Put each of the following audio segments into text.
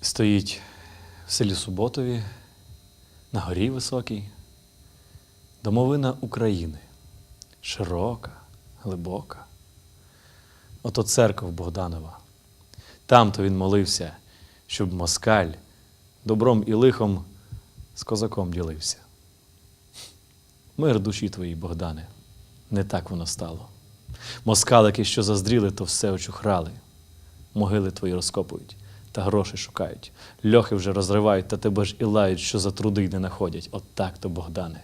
стоїть в селі Суботові, на горі високій, домовина України, широка, глибока. Ото церков Богданова. Там-то він молився, щоб москаль добром і лихом з козаком ділився. Мир душі твоїй, Богдане, не так воно стало. Москалики, що заздріли, то все очухрали. Могили твої розкопують та гроші шукають. Льохи вже розривають, та тебе ж і лають, що за труди й не находять. От так то, Богдане.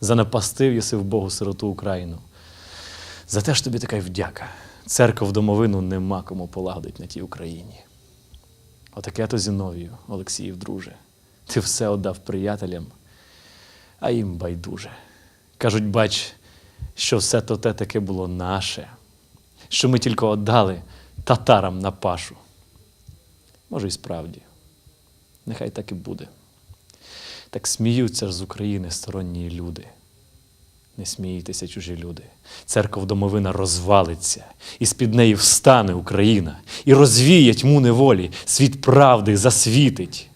Занапастив єси в Богу сироту Україну. За те ж тобі така й вдяка. Церков домовину нема кому полагодить на тій Україні. Отаке то Зіновію, Олексіїв, друже. Ти все отдав приятелям, а їм байдуже. Кажуть, бач, що все то те таке було наше, що ми тільки отдали татарам на пашу. Може, і справді, нехай так і буде. Так сміються ж з України сторонні люди. Не смійтеся, чужі люди. Церков домовина розвалиться, і з-під неї встане Україна, і розвіє тьму неволі, світ правди засвітить,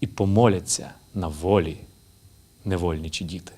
і помоляться на волі невольничі діти.